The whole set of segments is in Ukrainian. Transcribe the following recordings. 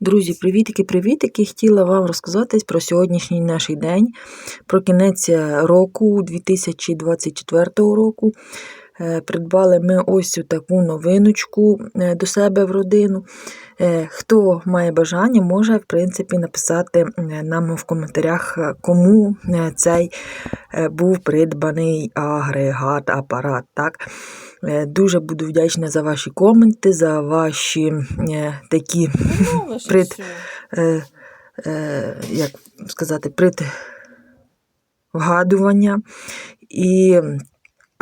Друзі, привітики, привітики! Хотіла вам розказати про сьогоднішній наш день, про кінець року 2024 року. Е, Придбали ми ось таку новиночку е, до себе в родину. Е, Хто має бажання, може в принципі написати нам в коментарях, кому цей був придбаний агрегат, апарат. Так? Дуже буду вдячна за ваші коменти, за ваші такі Ну, Пред- е, е, як сказати, предвгадування. І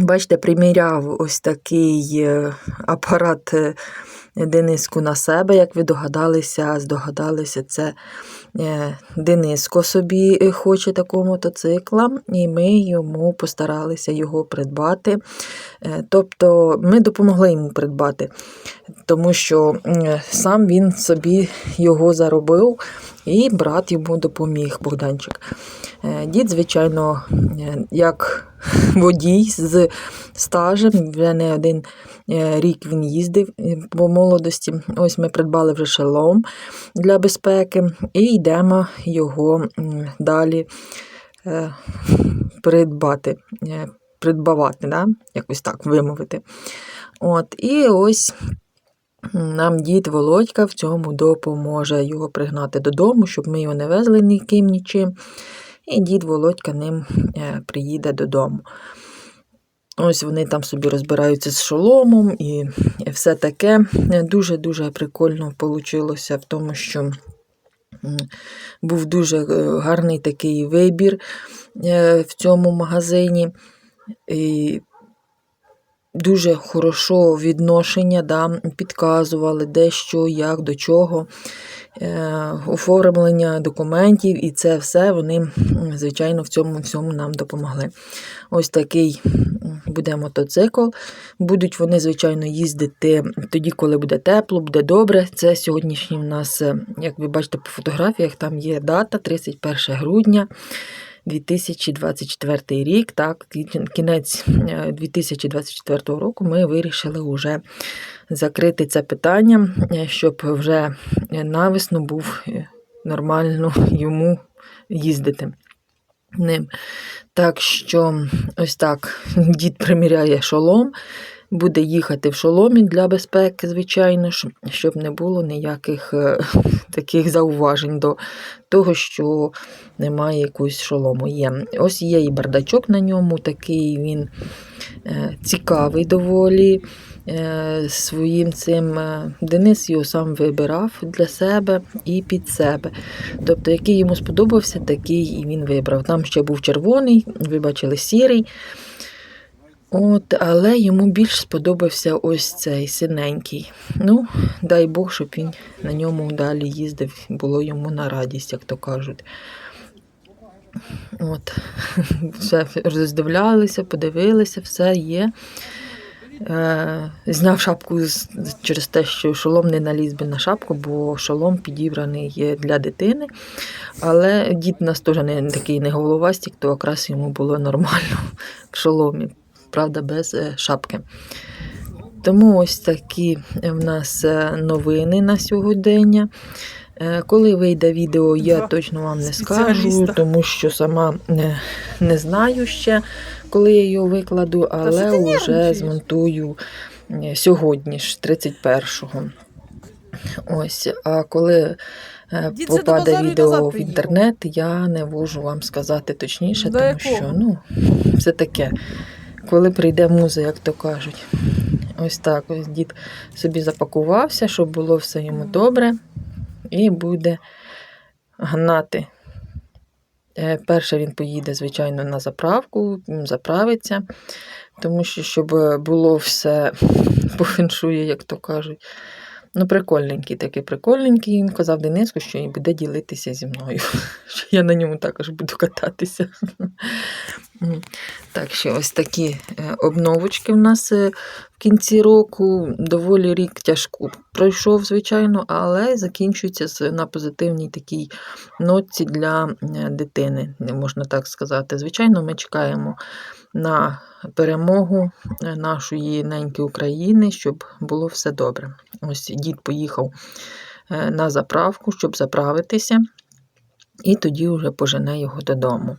бачите, приміряв ось такий е, апарат е, Дениску на себе, як ви догадалися, здогадалися, це е, Дениско собі хоче такого мотоцикла, і ми йому постаралися його придбати. Тобто ми допомогли йому придбати, тому що сам він собі його заробив, і брат йому допоміг, Богданчик. Е, Дід, звичайно, е, як водій з стажем, вже не один е, рік він їздив по молодості. Ось ми придбали вже шолом для безпеки і йдемо його далі придбати, придбавати, да? якось так вимовити. От, і ось нам дід Володька в цьому допоможе його пригнати додому, щоб ми його не везли ніким нічим. І дід Володька ним е, приїде додому. Ось вони там собі розбираються з шоломом і все таке. Дуже-дуже прикольно вийшло в тому, що був дуже е, гарний такий вибір е, в цьому магазині. І дуже хорошо відношення, да, підказували, де що, як, до чого, е, оформлення документів, і це все вони, звичайно, в цьому всьому нам допомогли. Ось такий буде мотоцикл. Будуть вони, звичайно, їздити тоді, коли буде тепло, буде добре. Це сьогоднішній в нас, е, як ви бачите по фотографіях, там є дата 31 грудня. 2024 рік, так, кінець е, 2024 року ми вирішили вже закрити це питання, е, щоб вже навесно був е, нормально йому їздити ним. Так що ось так дід приміряє шолом, буде їхати в шоломі для безпеки, звичайно ж, щоб не було ніяких е, таких зауважень до того, що немає якогось шолому. Є. Ось є і бардачок на ньому, такий він е, цікавий доволі. Е, Своїм цим Денис його сам вибирав для себе і під себе. Тобто, який йому сподобався, такий і він вибрав. Там ще був червоний, ви бачили сірий. От, але йому більш сподобався ось цей синенький. Ну, дай Бог, щоб він на ньому далі їздив, було йому на радість, як то кажуть. От, все роздивлялися, подивилися, все є. Е, зняв шапку через те, що шолом не наліз би на шапку, бо шолом підібраний є для дитини. Але дід у нас теж не такий не головастик, то якраз йому було нормально в шоломі, правда, без е, шапки. Тому ось такі в нас е, новини на сьогодення. Е, Коли вийде відео, я точно вам не скажу, тому що сама не, не знаю ще, коли я його викладу, але вже змонтую е, сьогодні ж, 31-го. Ось, а коли е, Дід, попаде відео в інтернет, я не можу вам сказати точніше, тому що ну, все таке. Коли прийде муза, як то кажуть. Ось так. Ось дід собі запакувався, щоб було все йому добре. І буде гнати. Е, Перше він поїде, звичайно, на заправку, заправиться, тому що щоб було все по феншую, як то кажуть. Ну, прикольненький, такий прикольненький. Він казав Дениску, що і буде ділитися зі мною. Що я на ньому також буду кататися. Так що ось такі е, обновочки в нас е, в кінці року. Доволі рік тяжко пройшов, звичайно, але закінчується на позитивній такій ноті для е, дитини, можна так сказати. Звичайно, ми чекаємо на перемогу е, нашої неньки України, щоб було все добре. Ось дід поїхав е, на заправку, щоб заправитися, і тоді вже пожене його додому.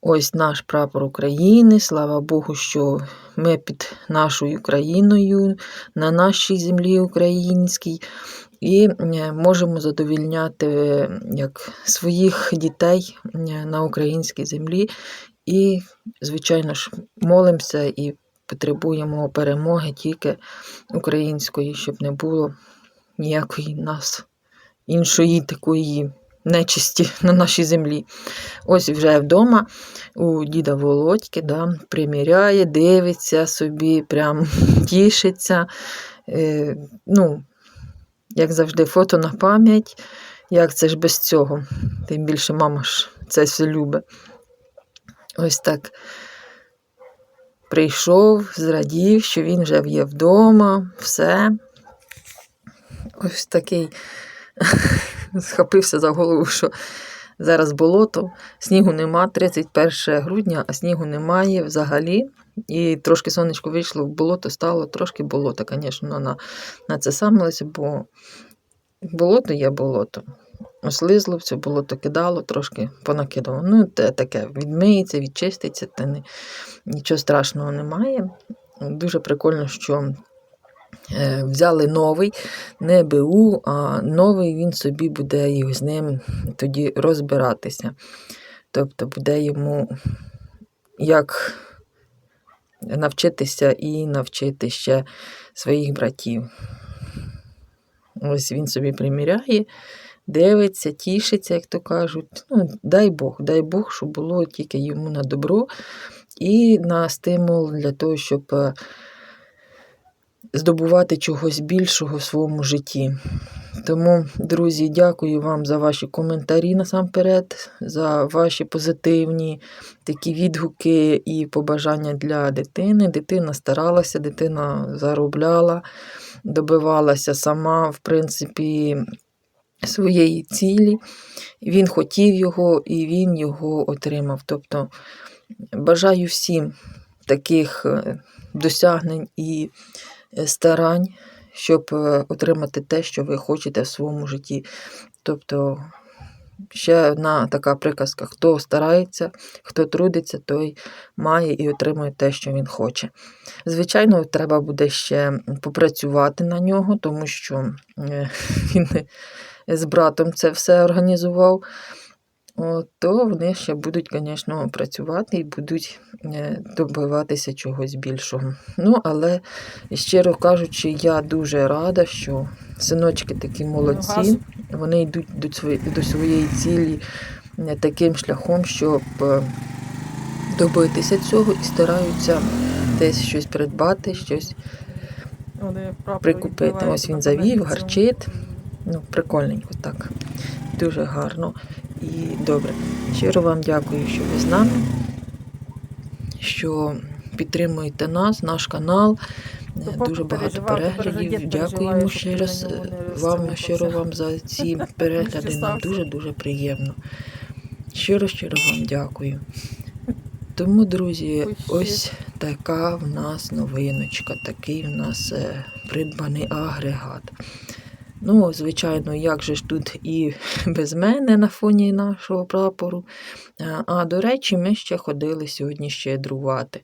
Ось наш прапор України. Слава Богу, що ми під нашою країною, на нашій землі українській, і е, можемо задовільняти як своїх дітей на українській землі. І, звичайно ж, молимося і потребуємо перемоги тільки української, щоб не було ніякої нас іншої такої нечисті на нашій землі. Ось вже вдома у діда Володьки, да, приміряє, дивиться собі, прям тішиться. Е, ну, як завжди, фото на пам'ять. Як це ж без цього? Тим більше мама ж це все любить. Ось так прийшов, зрадів, що він вже є вдома, все. Ось такий схопився за голову, що зараз болото, снігу нема, 31 грудня, а снігу немає взагалі. І трошки сонечко вийшло в болото, стало трошки болото, звісно, на, на це самилося, бо болото є болото. Ослизло, все болото кидало, трошки понакидало. Ну, те таке відмиється, відчиститься, та не, нічого страшного немає. Дуже прикольно, що е, взяли новий, не БУ, а новий він собі буде і з ним тоді розбиратися. Тобто буде йому як навчитися і навчити ще своїх братів. Ось він собі приміряє, дивиться, тішиться, як то кажуть. Ну, дай Бог, дай Бог, щоб було тільки йому на добро і на стимул для того, щоб е, здобувати чогось більшого в своєму житті. Тому, друзі, дякую вам за ваші коментарі насамперед, за ваші позитивні такі відгуки і побажання для дитини. Дитина старалася, дитина заробляла, добивалася сама, в принципі, своєї цілі. Він хотів його і він його отримав. Тобто бажаю всім таких е, досягнень і е, старань щоб е, отримати те, що ви хочете в своєму житті. Тобто, ще одна така приказка: хто старається, хто трудиться, той має і отримує те, що він хоче. Звичайно, треба буде ще попрацювати на нього, тому що він з братом це все організував. То вони ще будуть, звісно, працювати і будуть е, добиватися чогось більшого. Ну, але, щиро кажучи, я дуже рада, що синочки такі молодці, вони йдуть до своєї, цілі е, таким шляхом, щоб е, добитися цього і стараються десь щось придбати, щось прикупити. Ось він завів, гарчить. Ну, прикольненько так. Дуже гарно і добре. Щиро вам дякую, що ви з нами, що підтримуєте нас, наш канал. Дуже багато переглядів. Дякуємо ще раз вам, щиро вам за ці перегляди. Нам дуже-дуже приємно. Щиро-щиро вам дякую. Тому, друзі, ось така в нас новиночка, такий в нас е, придбаний агрегат. Ну, звичайно, як же ж тут і без мене на фоні нашого прапору. А до речі, ми ще ходили сьогодні щедрувати.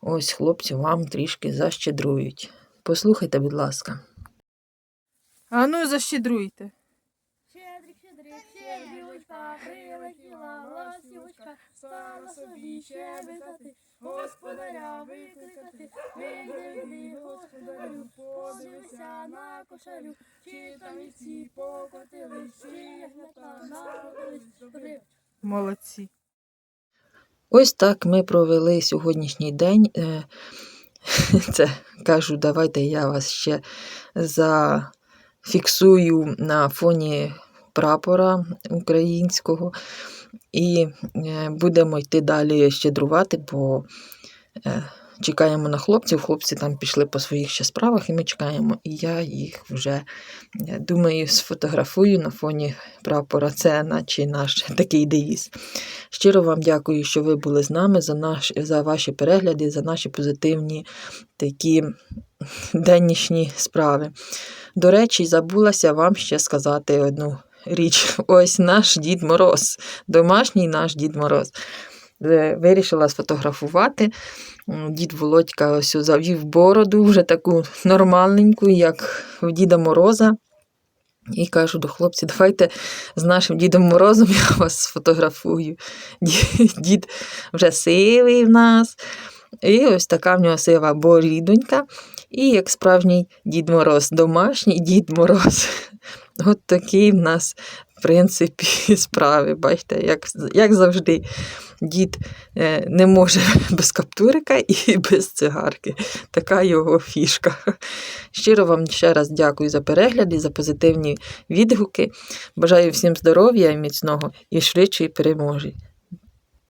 Ось хлопці вам трішки защедрують. Послухайте, будь ласка. А ну защедруйте. Щедрик, щедрик, щедрівочка, прилетіла ластівочка, стала собі щебетати, господаря викликати, вийди, господарю, подивися на кошарю, чи там вівці покотились, чи ягнята народились. Молодці. Ось так ми провели сьогоднішній день. Е, Це кажу, давайте я вас ще зафіксую на фоні прапора українського. І е, будемо йти далі щедрувати, бо е, чекаємо на хлопців. Хлопці там пішли по своїх ще справах, і ми чекаємо. І я їх вже думаю, сфотографую на фоні прапора. Це наче наш такий девіз. Щиро вам дякую, що ви були з нами за наш, за ваші перегляди, за наші позитивні такі деннішні справи. До речі, забулася вам ще сказати одну річ. Ось наш Дід Мороз, домашній наш Дід Мороз. Е, Вирішила сфотографувати. Дід Володька ось завів бороду, вже таку нормальненьку, як у Діда Мороза. І кажу до хлопців, давайте з нашим Дідом Морозом я вас сфотографую. Дід вже сивий в нас. І ось така в нього сива борідонька. І як справжній Дід Мороз, домашній Дід Мороз. От такі в нас, в принципі, справи. Бачите, як, як завжди, дід е, не може без каптурика і без цигарки. Така його фішка. Щиро вам ще раз дякую за перегляд і за позитивні відгуки. Бажаю всім здоров'я і міцного і швидшої переможі.